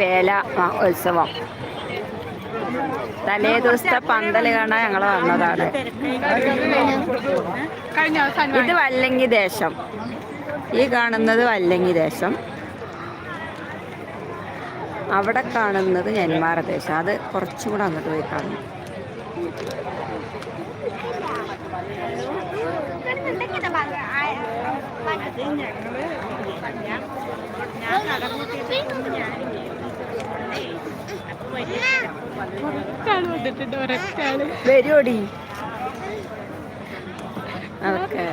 വേല ഉത്സവം. തലേ ദിവസത്തെ കാണാൻ ഞങ്ങൾ വന്നതാണ്. ഇത് വല്ലങ്ങി ദേശം. ഈ കാണുന്നത് വല്ലങ്ങി ദേശം. അവിടെ കാണുന്നത് നെന്മാറ ദേശം. അത് കുറച്ചും കൂടെ അങ്ങോട്ട് പോയി കാണും വന്നിട്ടുണ്ട് ഒരൊറ്റാൾ വരുമോടി ഓക്കെ.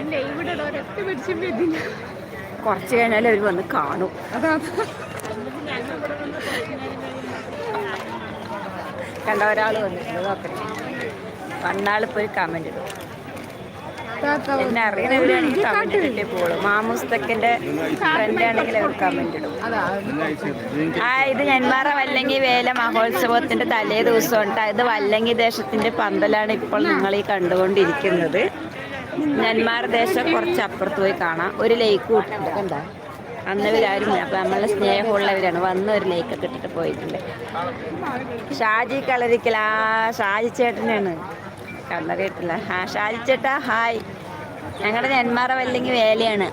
ഇല്ല ഇവിടെ ഒരൊറ്റ പിടിച്ചും വരുന്നില്ല. കുറച്ച് കഴിഞ്ഞാൽ അവർ വന്ന് കാണും. കണ്ട ഒരാൾ വന്നിട്ടുണ്ട്. നോക്കട്ടെ വന്നാളിപ്പോൾ ഒരു കമന്റ് ഇടും. എന്നെ അറിയണവരാണെങ്കിൽ കമന്റ് ഇട്ടിട്ടേ പോകുള്ളൂ മാമൂസ്തക്കിന്റെ ഫ്രണ്ട് ആണെങ്കിൽ അവർ കമന്റ് ഇടും ആ ഇത് നെന്മാറ വല്ലങ്ങി വേല മഹോത്സവത്തിന്റെ തലേ ദിവസം ഉണ്ട് ഇത് വല്ലങ്ങി ദേശത്തിന്റെ പന്തലാണ് ഇപ്പോൾ നിങ്ങൾ ഈ കണ്ടുകൊണ്ടിരിക്കുന്നത്. നെന്മാറ ദേശം കുറച്ച് അപ്പുറത്ത് പോയി കാണാം. ഒരു ലേക്ക് കൂട്ടുണ്ട് കണ്ടോ? അന്നവരാരും അപ്പൊ നമ്മളെ സ്നേഹമുള്ളവരാണ്. വന്ന് ഒരു ലേക്കൊക്കെ ഇട്ടിട്ട് പോയിട്ടുണ്ട്. ഷാജി കളരിക്കൽ. ആ ഷാജി ചേട്ടനാണ്. കണ്ണറിയിട്ടില്ല ആ ഷാജിച്ചേട്ടാ ഹായ്. ഞങ്ങളുടെ നെന്മാറ വല്ലെങ്കിൽ വേലയാണ്.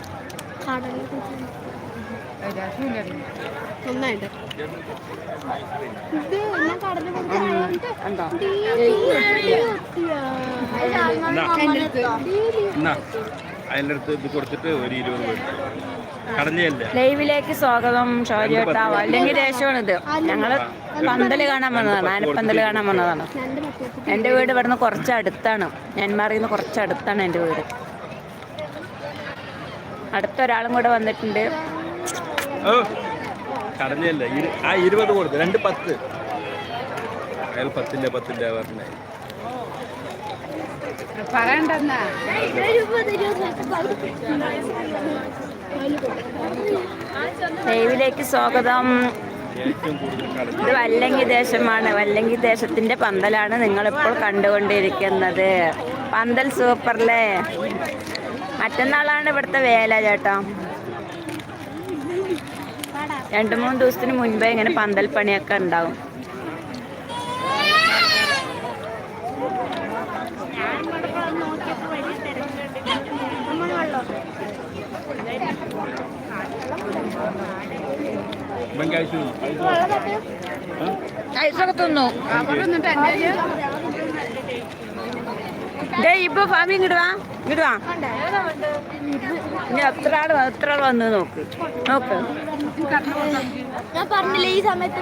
നന്നായിട്ട്. അതിന്റെ അടുത്ത് ഇത് കൊടുത്തിട്ട് ഒരു ഇരുപത് ലൈവിലേക്ക് സ്വാഗതം ഷോരിയോട്ടാ അല്ലെങ്കിൽ ദേശമാണിത് ഞങ്ങൾ പന്തൽ കാണാൻ വന്നതാണ്. ആനപ്പന്തൽ കാണാൻ വന്നതാണ്. എന്റെ വീട് ഇവിടുന്ന് കുറച്ചടുത്താണ്. അടുത്താണ് കുറച്ചടുത്താണ് എന്റെ എന്റെ വീട്. അടുത്തൊരാളും കൂടെ വന്നിട്ടുണ്ട്. ഓ. കടഞ്ഞല്ലേ? ആ ഇരുപത് കൊടുത്തു. രണ്ട് പത്ത്. അയാൾ പത്തിന്റെ പത്തിന്റെ പറഞ്ഞേ. പറയണ്ടെന്നാ? ലൈവിലേക്ക് സ്വാഗതം. ഇത് വല്ലങ്കി ദേശമാണ്. വല്ലങ്കി ദേശത്തിന്റെ പന്തലാണ് നിങ്ങളിപ്പോൾ കണ്ടുകൊണ്ടിരിക്കുന്നത്. പന്തൽ സൂപ്പർലേ മറ്റന്നാളാണ് ഇവിടുത്തെ വേല ചേട്ടാ. രണ്ട് മൂന്ന് ദിവസത്തിന് മുൻപേ ഇങ്ങനെ പന്തൽ പണിയൊക്കെ ഉണ്ടാവും. ഐസൊക്കെ തിന്നു ഇപ്പൊ ഫാമി ഇങ്ങോട്ട് വാ. ഇങ്ങോട്ട് വാ. ഇനി എത്ര ആൾ എത്ര ആൾ വന്ന് നോക്ക്. നോക്ക്. ഞാൻ പറഞ്ഞില്ലേ ഈ സമയത്ത്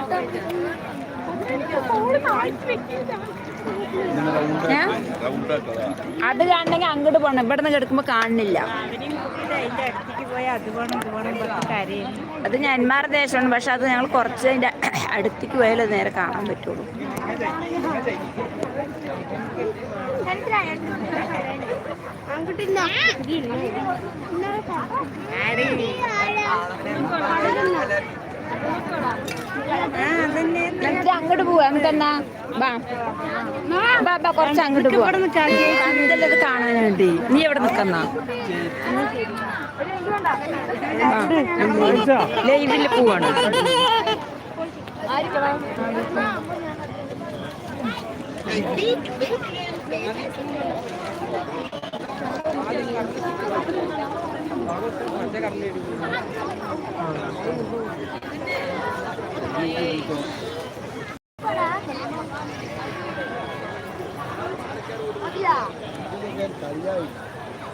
അത് കാണണമെങ്കിൽ അങ്ങോട്ട് പോകണം ഇവിടെ നിന്ന് കിടക്കുമ്പോ കാണുന്നില്ല. അത് ഞാൻമാർ ദേശമാണ്. പക്ഷെ അത് ഞങ്ങൾ കുറച്ച് അതിന്റെ അടുത്തേക്ക് പോയാലേ നേരെ കാണാൻ പറ്റുള്ളൂ. അങ്ങോട്ട് പോവാ. നമുക്ക് എന്നാ? ബാ ബാ ബാ കുറച്ച് അങ്ങോട്ട് പോവാ. ഇത് കാണാൻ വേണ്ടി. നീ എവിടെ നിക്കുന്ന ലൈവിൽ പോവാണ്.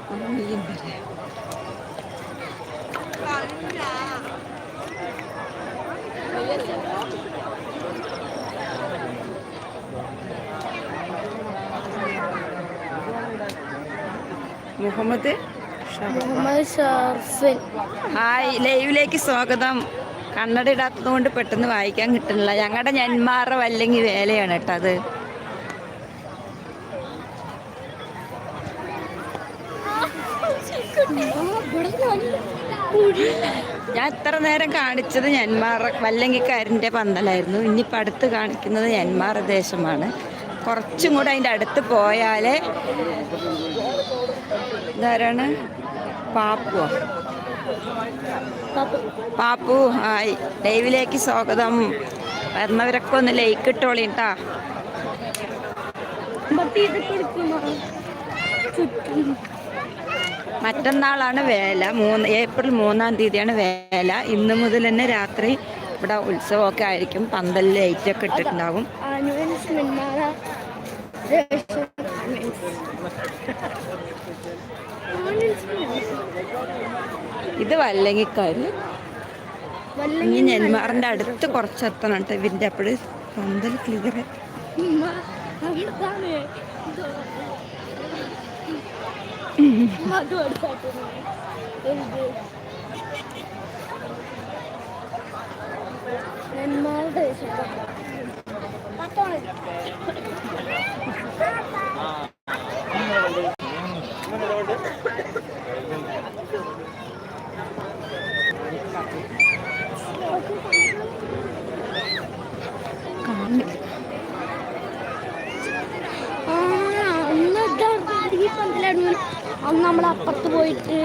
너무 힘들어요. മുഹമ്മദ് ഹായ് ലൈവിലേക്ക് സ്വാഗതം. കണ്ണട ഇടാത്തത് കൊണ്ട് പെട്ടെന്ന് വായിക്കാൻ കിട്ടുന്നില്ല. ഞങ്ങളുടെ ഞന്മാറ വല്ലെങ്കിൽ വേലയാണ് കേട്ടോ അത്. ഞാൻ ഇത്ര നേരം കാണിച്ചത് ഞന്മാറ വല്ലങ്കിക്കാരന്റെ പന്തലായിരുന്നു. ഇനിയിപ്പോൾ അടുത്ത് കാണിക്കുന്നത് ഞന്മാറ ദേശമാണ്. കുറച്ചും കൂടെ അതിന്റെ അടുത്ത് പോയാലേ ഇതാരാണ്? പാപ്പുവോ? പാപ്പു. ഹായ്. ലൈവിലേക്ക് സ്വാഗതം. വരുന്നവരൊക്കെ ഒന്ന് ലൈക്ക് ഇട്ടോളിട്ടാ മറ്റന്നാളാണ് വേല. മൂന്ന് ഏപ്രിൽ മൂന്നാം തീയതിയാണ് വേല. ഇന്ന് മുതൽ തന്നെ രാത്രി ഇവിടെ ഉത്സവമൊക്കെ ആയിരിക്കും. പന്തൽ ലൈറ്റൊക്കെ ഇട്ടിട്ടുണ്ടാവും. ഇത് വല്ലങ്ങിക്കാര് ഇനി നെന്മാറിന്റെ അടുത്ത് കുറച്ചെത്തണം കേട്ടോ. ഇവന്റെ അപ്പോഴ് പന്തൽ ക്ലിയർ അന്ന് നമ്മൾ അപ്പുറത്ത് പോയിട്ട്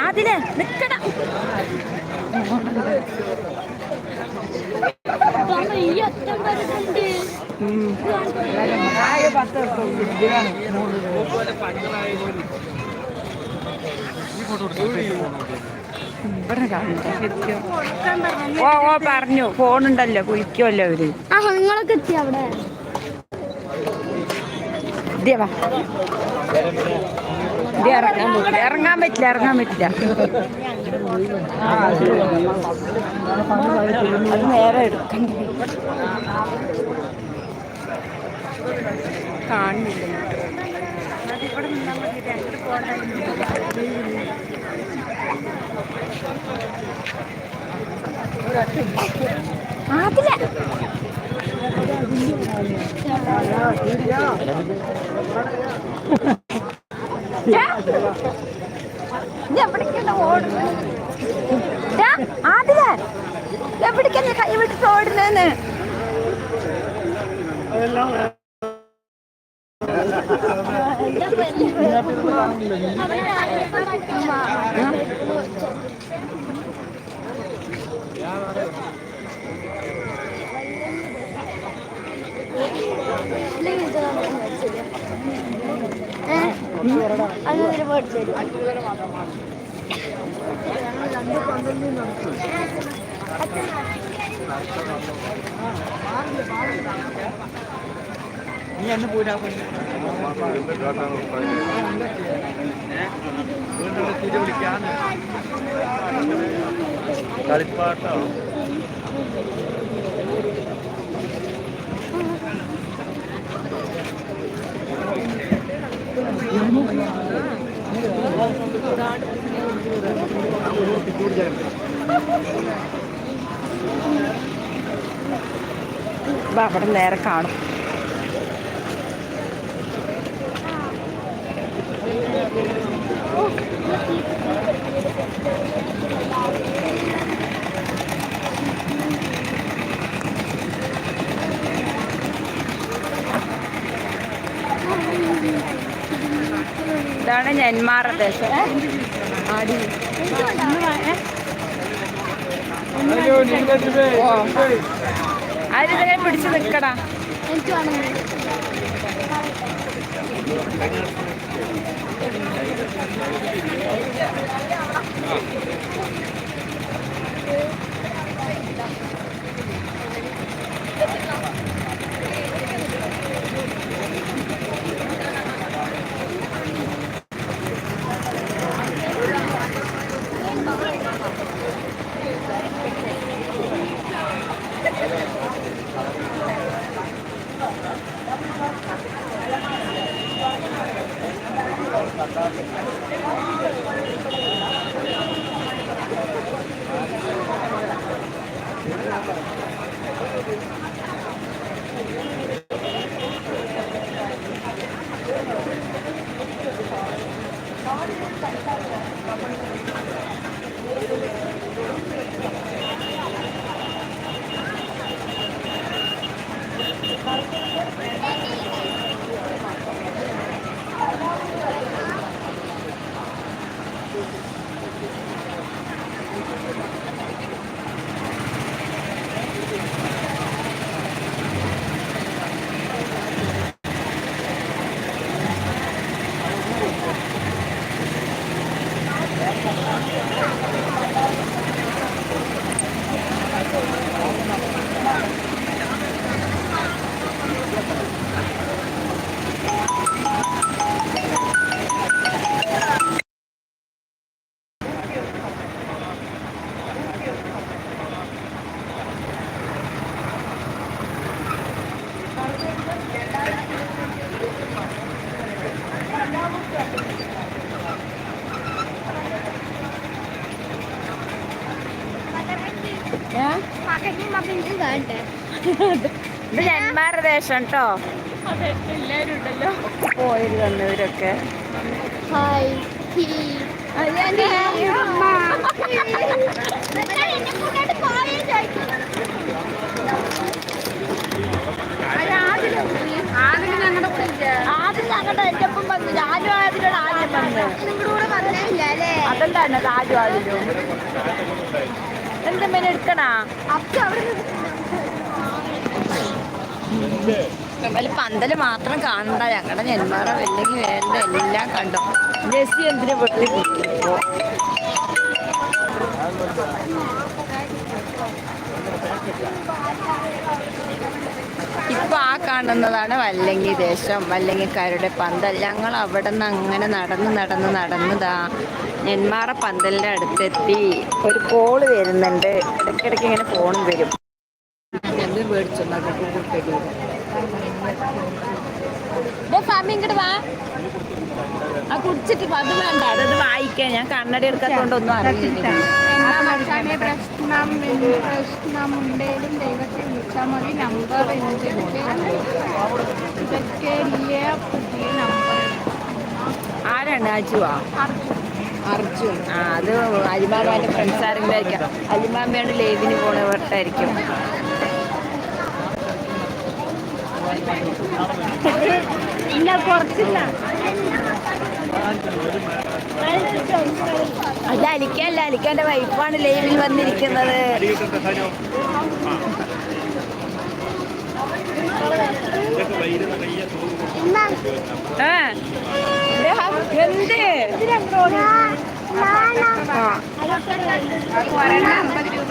അതിൽ നിക്കട ഈ ഫോട്ടോ വരുന്നുണ്ട് ഇവിടെ. ഓ ഓ പറഞ്ഞു. ഫോണുണ്ടല്ലോ കുളിക്കുമല്ലോ അവർ. നിങ്ങളൊക്കെ എത്തി അവിടെ? ഇറങ്ങാൻ പറ്റില്ല. ഇറങ്ങാൻ പറ്റില്ല ഇറങ്ങാൻ പറ്റില്ല. അത് നേരെ എടുക്കണ്ടേ? കാണുന്നില്ല. ഇത് എവിടേക്കാണ് ഓടുന്നത്? ആദിലേ, എവിടേക്കാണ് കൈ വിട്ടിട്ട് ഓടുന്നതെന്ന്? അത് ഒരു മേടിച്ചു കളിപ്പാട്ടോ വാ, അവിടെ നേരെ കാണും. ഇതാണ് നെന്മാറ ദേശം. ആരിതിങ്ങനെ പിടിച്ച് നിൽക്കടാ ദേശം കേട്ടോ. പോയി തന്നവരൊക്കെ ഹായ്. ആദ്യം ഞങ്ങളുടെ കൂടെ ഇല്ല ആദ്യം ഞങ്ങളുടെ എന്റെ ഒപ്പം വന്നില്ല ഞാനും അതിനോട് ആദ്യം വന്ന്. നിങ്ങളുടെ കൂടെ വന്നില്ല അല്ലേ? അതെന്താണ് ആദ്യം ആദ്യം എന്താ എടുക്കണ എടുക്കണാ? അപ്പൊ അവിടെ വല്ല പന്തൽ മാത്രം കാണണ്ട. ഞങ്ങളുടെ നെന്മാറ വെല്ലെങ്കിൽ വേണ്ട എല്ലാം കണ്ടു? ജെസ്സി എന്തിനു വെട്ടി കുത്തിപ്പോ ഇപ്പൊ ആ കാണുന്നതാണ് വല്ലങ്ങി ദേശം വല്ലങ്ങിക്കാരുടെ പന്തൽ ഞങ്ങൾ അവിടെ നിന്ന് അങ്ങനെ നടന്ന് നടന്ന് നടന്നതാ നെന്മാറ പന്തലിന്റെ അടുത്തെത്തി. ഒരു കോൾ വരുന്നുണ്ട്. ഇടയ്ക്കിടയ്ക്ക് ഇങ്ങനെ ഫോൺ വരും. മേടിച്ചു ഇങ്ങോട്ട് വാ. ആ കുടിച്ചിട്ട് അത് വേണ്ട അതത് വായിക്കാൻ. ഞാൻ കണ്ണട എടുക്കാത്തോണ്ടൊന്നും അറിയില്ല. പ്രശ്നം ദൈവത്തെ വിളിച്ചാൽ മതി. നമ്പർ എന്തൊക്കെ ഇതൊക്കെ ഇല്ലേ? പുതിയ നമ്പർ ആരാണ്? അജുവാ? അർജുൻ. ആ അത് അലിമാമാന്റെ ഫ്രണ്ട്സ് ആരെങ്കിലും ആയിരിക്കാം അലിമാമയാണ് ലേവിന് പോണവർട്ടായിരിക്കും ഇല്ല കുറച്ചില്ല. അത് അലിക്കല്ല അലിക്കാന്റെ വൈഫാണ് ലൈവിൽ വന്നിരിക്കുന്നത്. എന്ത് ആ. ഒരെണ്ണം അമ്പത് രൂപ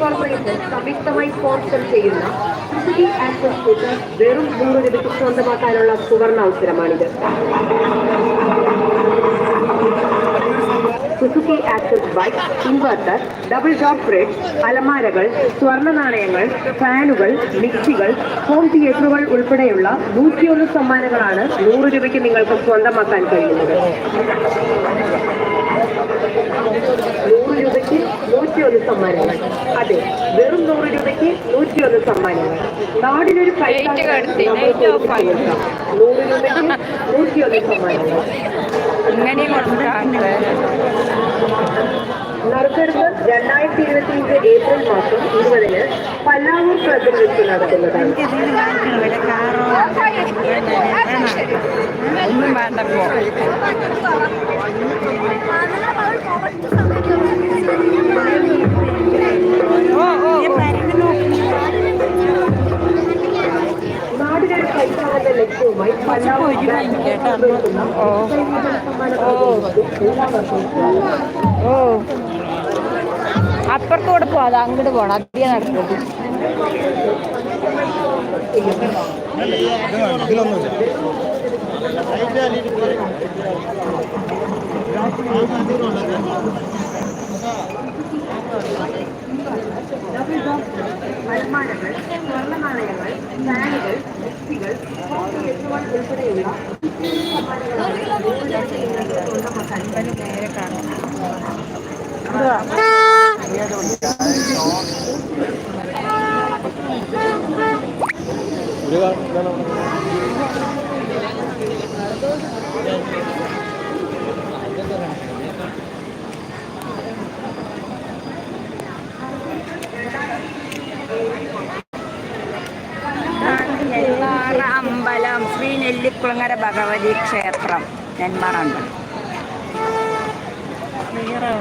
കോർപ്പറേഷൻ സംയുക്തമായി സ്പോൺസർ ചെയ്യുന്ന വെറും നൂറ് രൂപയ്ക്ക് സ്വന്തമാക്കാനുള്ള സുവർണ അവസരമാണിത്. Suzuki Access bike inverter double door fridge അലമാരകൾ സ്വർണ നാണയങ്ങൾ ഫാനുകൾ മിക്സികൾ ഹോം തിയേറ്ററുകൾ ഉൾപ്പെടെയുള്ള നൂറ്റിയൊന്ന് സമ്മാനങ്ങളാണ് നൂറ് രൂപയ്ക്ക് നിങ്ങൾക്ക് സ്വന്തമാക്കാൻ കഴിയുന്നത്. നൂറ് രൂപയ്ക്ക് നൂറ്റിയൊന്ന് സമ്മാനങ്ങൾ. അതെ വെറും നൂറ് രൂപയ്ക്ക് നൂറ്റിയൊന്ന് സമ്മാനങ്ങൾ. നാടിനൊരു off നൂറ് രൂപയ്ക്ക് നൂറ്റിയൊന്ന് സമ്മാനങ്ങൾ. ഇങ്ങനെ കൊടുക്കാറ് നറുക്കെടുപ്പ് രണ്ടായിരത്തി ഇരുപത്തിയഞ്ച് ഏപ്രിൽ മാസം ഇരുപതിന് പല്ലാവൂർ ക്ലബിൽ വെച്ച് നടക്കുന്നതാണ് ഓ. അപ്പുറത്തോടെ വർഷവും അത് അങ്ങോട്ട് പോണം. അധികം ഹോം തിയേറ്ററുകൾ ഉൾപ്പെടെയുള്ള നെന്മാറ അമ്പലം ശ്രീ നെല്ലിക്കുളങ്ങര ഭഗവതി ക്ഷേത്രം നെന്മാറ അമ്പലം വേറെ